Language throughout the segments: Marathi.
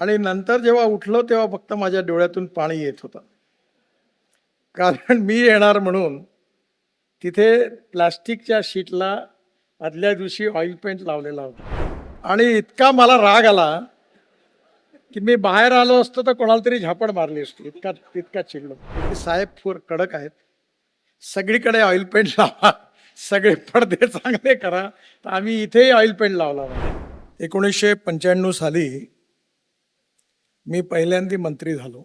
आणि नंतर जेव्हा उठलो तेव्हा फक्त माझ्या डोळ्यातून पाणी येत होतं. कारण मी येणार म्हणून तिथे प्लास्टिकच्या शीटला आदल्या दिवशी ऑइल पेंट लावलेला होता. आणि इतका मला राग आला की मी बाहेर आलो असतो तर कोणाला तरी झापड मारली असती. इतका इतका चिडलो. की साहेब फोर कडक आहेत. सगळीकडे ऑइल पेंट लावा. सगळे पडदे चांगले करा. तर आम्ही इथेही ऑइल पेंट लावला एकोणीसशे पंच्याण्णव साली मी पहिल्यांदा मंत्री झालो.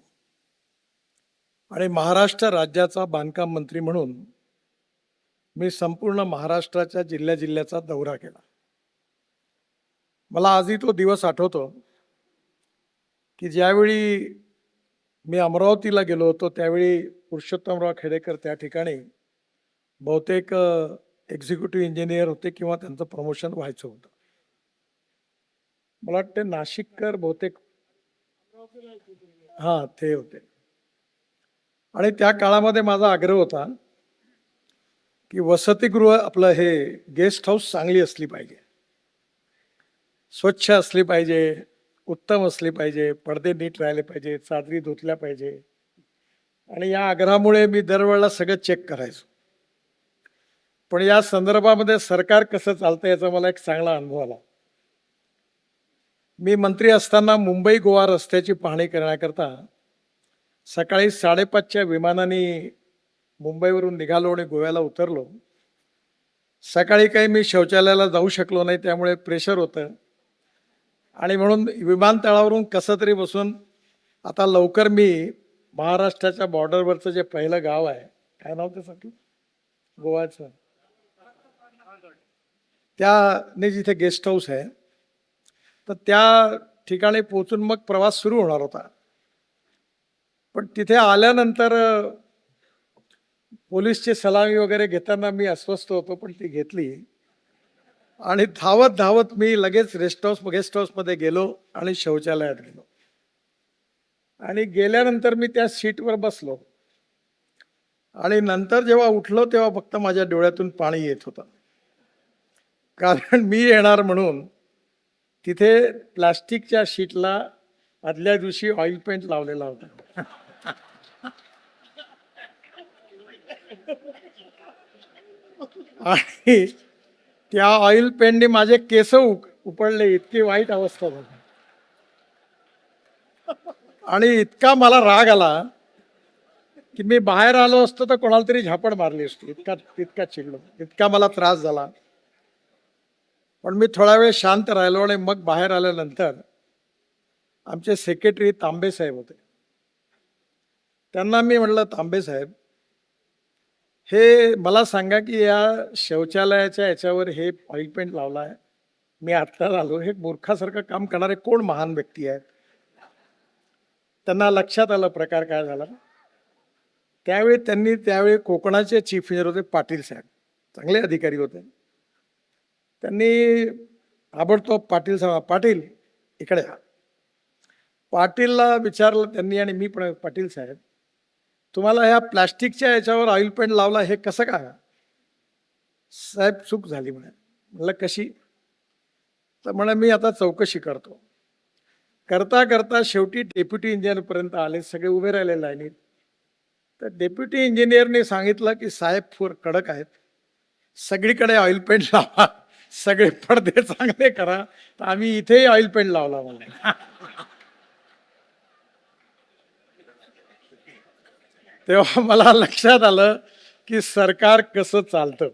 आणि महाराष्ट्र राज्याचा बांधकाम मंत्री म्हणून मी संपूर्ण महाराष्ट्राच्या जिल्ह्या जिल्ह्याचा दौरा केला. मला आजही तो दिवस आठवतो की ज्यावेळी मी अमरावतीला गेलो होतो त्यावेळी पुरुषोत्तमराव खेडेकर त्या ठिकाणी बहुतेक एक्झिक्युटिव्ह इंजिनियर होते किंवा त्यांचं प्रमोशन व्हायचं होतं. मला वाटते नाशिककर बहुतेक हां ते होते. आणि त्या काळामध्ये माझा आग्रह होता की वसतिगृह आपलं हे गेस्ट हाऊस चांगली असली पाहिजे. स्वच्छ असली पाहिजे उत्तम असली पाहिजे पडदे नीट राहिले पाहिजे चादरी धुतल्या पाहिजे. आणि या आग्रहामुळे मी दरवेळेला सगळं चेक करायचो. पण या संदर्भामध्ये सरकार कसं चालतं याचा मला एक चांगला अनुभव आला. मी मंत्री असताना मुंबई गोवा रस्त्याची पाहणी करण्याकरता सकाळी साडेपाचच्या विमानाने मुंबईवरून निघालो आणि गोव्याला उतरलो. सकाळी काही मी शौचालयाला जाऊ शकलो नाही त्यामुळे प्रेशर होतं. आणि म्हणून विमानतळावरून कसं तरी बसून आता लवकर मी महाराष्ट्राच्या बॉर्डरवरचं जे पहिलं गाव आहे काय नाव ते सांगतो गोव्याचं. त्याने जिथे गेस्ट हाऊस आहे तर त्या ठिकाणी पोचून मग प्रवास सुरू होणार होता. पण तिथे आल्यानंतर अ, पोलीसची सलामी वगैरे घेताना मी अस्वस्थ होतो पण ती घेतली. आणि धावत धावत मी लगेच रेस्ट हाऊस गेस्ट हाऊसमध्ये गेलो आणि शौचालयात गेलो. आणि गेल्यानंतर मी त्या सीटवर बसलो. आणि नंतर जेव्हा उठलो तेव्हा फक्त माझ्या डोळ्यातून पाणी येत होतं. कारण मी येणार म्हणून तिथे प्लास्टिकच्या शीटला आदल्या दिवशी ऑइल पेंट लावलेला होता. आणि त्या ऑइल पेंटने माझे केस उक- उपडले इतकी वाईट अवस्था झाली. आणि इतका मला राग आला की मी बाहेर आलो असतो तर कोणाला तरी झापड मारली असती. इतका इतका चिडलो. इतका मला त्रास झाला. पण मी थोडा वेळ शांत राहिलो आणि मग बाहेर आल्यानंतर आमचे सेक्रेटरी तांबे साहेब होते. त्यांना मी म्हटलं तांबे साहेब हे मला सांगा की या शौचालयाच्या याच्यावर हे ऑइलपेंट लावला आहे मी आत्ता आलो. हे मूर्खासारखं काम करणारे कोण महान व्यक्ती आहेत? त्यांना लक्षात आलं प्रकार काय झाला. त्यावेळी त्यांनी त्यावेळी कोकणाचे चीफ इंजिनियर होते पाटील साहेब. चांगले अधिकारी होते. त्यांनी ताबडतोब पाटील साहेब पाटील इकडे या. पाटीलला विचारलं त्यांनी आणि मी पण पाटील साहेब तुम्हाला ह्या प्लास्टिकच्या याच्यावर ऑइल पेंट लावला हे कसं काय? साहेब चूक झाली म्हणे. म्हणलं कशी? तर म्हणे मी आता चौकशी करतो. करता करता शेवटी डेप्युटी इंजिनियरपर्यंत आले सगळे उभे राहिले लाईनीत. तर डेप्युटी इंजिनियरने सांगितलं की साहेब फूर कडक आहेत. सगळीकडे ऑइल पेंट लावा. सगळे पडदे चांगले करा तर आम्ही इथेही ऑइल पेंट लावला मला तेव्हा मला लक्षात आलं की सरकार कसं चालतं.